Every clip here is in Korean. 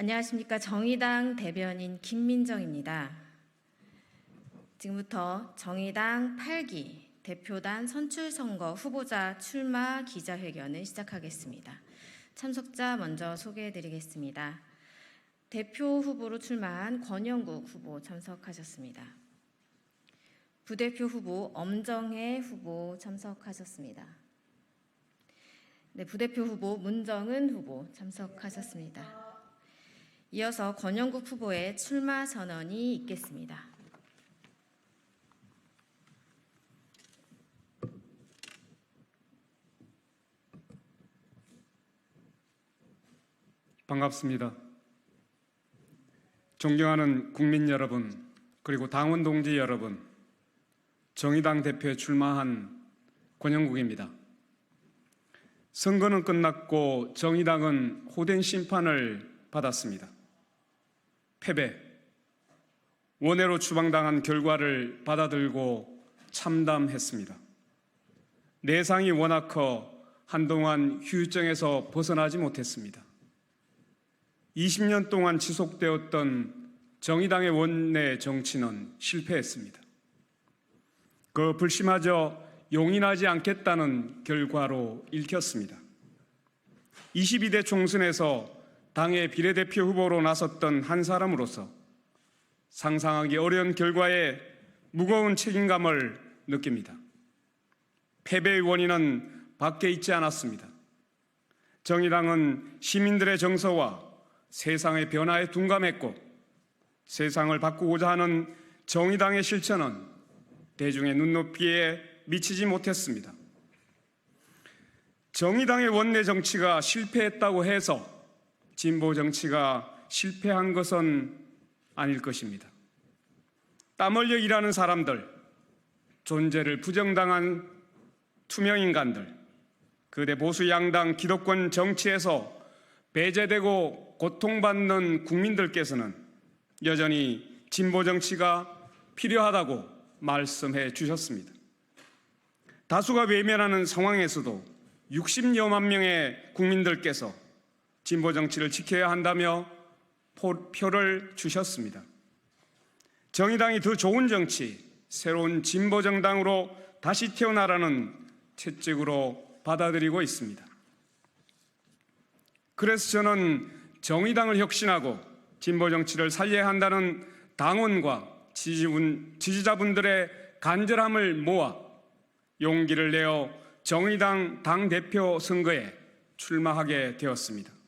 안녕하십니까. 정의당 대변인 김민정입니다. 지금부터 정의당 8기 대표단 선출선거 후보자 출마 기자회견을 시작하겠습니다. 참석자 먼저 소개해 드리겠습니다. 대표 후보로 출마한 권영국 후보 참석하셨습니다. 부대표 후보 엄정혜 후보 참석하셨습니다. 네, 부대표 후보 문정은 후보 참석하셨습니다. 이어서 권영국 후보의 출마 선언이 있겠습니다. 반갑습니다. 존경하는 국민 여러분, 그리고 당원 동지 여러분, 정의당 대표에 출마한 권영국입니다. 선거는 끝났고 정의당은 호된 심판을 받았습니다. 패배, 원해로 추방당한 결과를 받아들고 참담했습니다. 내상이 워낙 커 한동안 휴유증에서 벗어나지 못했습니다. 20년 동안 지속되었던 정의당의 원내 정치는 실패했습니다. 그 불심마저 용인하지 않겠다는 결과로 읽혔습니다. 22대 총선에서 당의 비례대표 후보로 나섰던 한 사람으로서 상상하기 어려운 결과에 무거운 책임감을 느낍니다. 패배의 원인은 밖에 있지 않았습니다. 정의당은 시민들의 정서와 세상의 변화에 둔감했고 세상을 바꾸고자 하는 정의당의 실천은 대중의 눈높이에 미치지 못했습니다. 정의당의 원내 정치가 실패했다고 해서 진보 정치가 실패한 것은 아닐 것입니다. 땀 흘려 일하는 사람들, 존재를 부정당한 투명인간들, 그대 보수 양당 기득권 정치에서 배제되고 고통받는 국민들께서는 여전히 진보 정치가 필요하다고 말씀해 주셨습니다. 다수가 외면하는 상황에서도 60여만 명의 국민들께서 진보 정치를 지켜야 한다며 표를 주셨습니다. 정의당이 더 좋은 정치, 새로운 진보 정당으로 다시 태어나라는 채찍으로 받아들이고 있습니다. 그래서 저는 정의당을 혁신하고 진보 정치를 살려야 한다는 당원과 지지자분들의 간절함을 모아 용기를 내어 정의당 당대표 선거에 출마하게 되었습니다.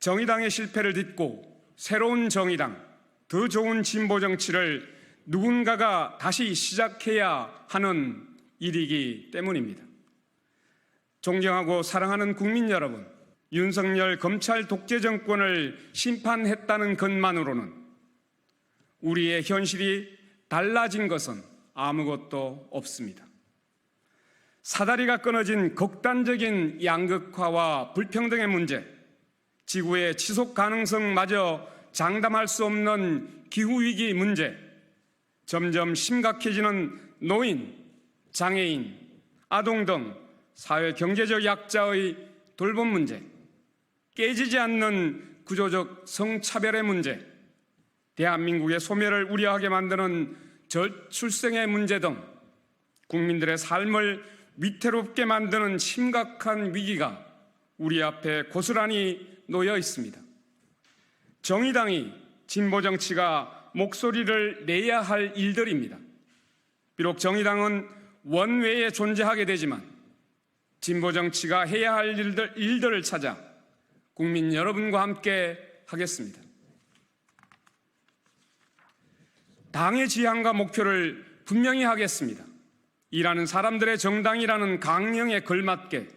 정의당의 실패를 딛고 새로운 정의당, 더 좋은 진보 정치를 누군가가 다시 시작해야 하는 일이기 때문입니다. 존경하고 사랑하는 국민 여러분, 윤석열 검찰 독재 정권을 심판했다는 것만으로는 우리의 현실이 달라진 것은 아무것도 없습니다. 사다리가 끊어진 극단적인 양극화와 불평등의 문제, 지구의 지속 가능성마저 장담할 수 없는 기후위기 문제, 점점 심각해지는 노인, 장애인, 아동 등 사회 경제적 약자의 돌봄 문제, 깨지지 않는 구조적 성차별의 문제, 대한민국의 소멸을 우려하게 만드는 저출생의 문제 등 국민들의 삶을 위태롭게 만드는 심각한 위기가 우리 앞에 고스란히 놓여 있습니다. 정의당이 진보 정치가 목소리를 내야 할 일들입니다. 비록 정의당은 원외에 존재하게 되지만 진보 정치가 해야 할 일들, 일들을 찾아 국민 여러분과 함께 하겠습니다. 당의 지향과 목표를 분명히 하겠습니다. 일하는 사람들의 정당이라는 강령에 걸맞게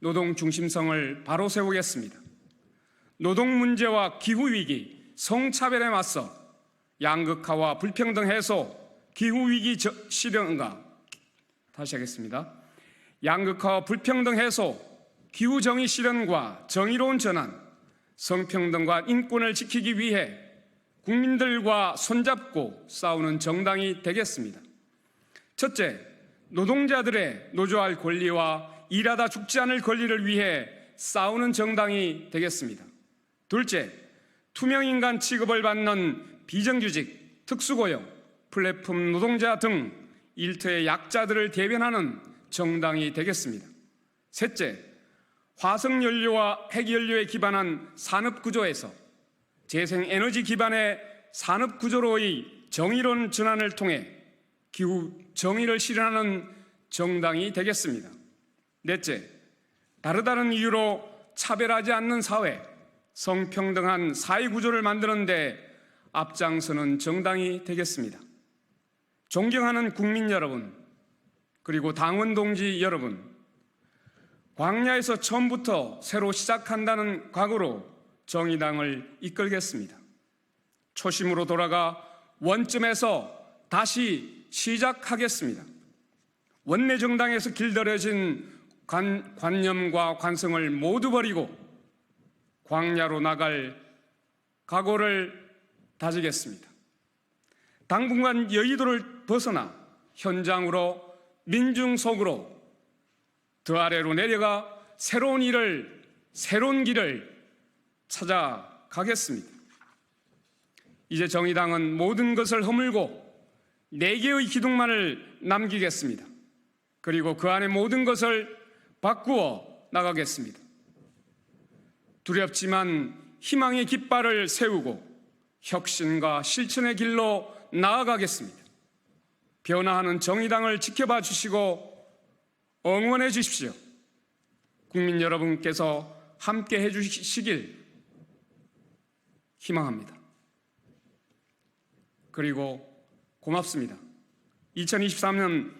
노동 중심성을 바로 세우겠습니다. 노동 문제와 기후 위기, 성차별에 맞서 양극화와 불평등 해소, 기후 위기 실현과 다시 하겠습니다. 양극화와 불평등 해소, 기후 정의 실현과 정의로운 전환, 성평등과 인권을 지키기 위해 국민들과 손잡고 싸우는 정당이 되겠습니다. 첫째, 노동자들의 노조할 권리와 일하다 죽지 않을 권리를 위해 싸우는 정당이 되겠습니다. 둘째, 투명인간 취급을 받는 비정규직, 특수고용, 플랫폼 노동자 등 일터의 약자들을 대변하는 정당이 되겠습니다. 셋째, 화석연료와 핵연료에 기반한 산업구조에서 재생에너지 기반의 산업구조로의 정의로운 전환을 통해 기후 정의를 실현하는 정당이 되겠습니다. 넷째, 다르다는 이유로 차별하지 않는 사회, 성평등한 사회 구조를 만드는데 앞장서는 정당이 되겠습니다. 존경하는 국민 여러분, 그리고 당원 동지 여러분, 광야에서 처음부터 새로 시작한다는 각오로 정의당을 이끌겠습니다. 초심으로 돌아가 원점에서 다시 시작하겠습니다. 원내 정당에서 길들여진 관, 관념과 관성을 모두 버리고 광야로 나갈 각오를 다지겠습니다. 당분간 여의도를 벗어나 현장으로 민중 속으로 더 아래로 내려가 새로운 일을 새로운 길을 찾아가겠습니다. 이제 정의당은 모든 것을 허물고 네 개의 기둥만을 남기겠습니다. 그리고 그 안에 모든 것을 바꾸어 나가겠습니다. 두렵지만 희망의 깃발을 세우고 혁신과 실천의 길로 나아가겠습니다. 변화하는 정의당을 지켜봐 주시고 응원해 주십시오. 국민 여러분께서 함께 해 주시길 희망합니다. 그리고 고맙습니다. 2023년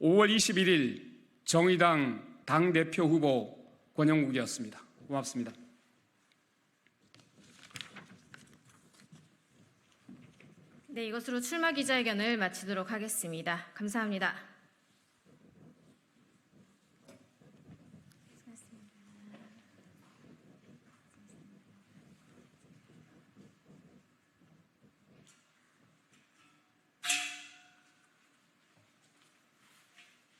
5월 21일 정의당 당대표 후보 권영국이었습니다. 고맙습니다. 네, 이것으로 출마 기자회견을 마치도록 하겠습니다. 감사합니다.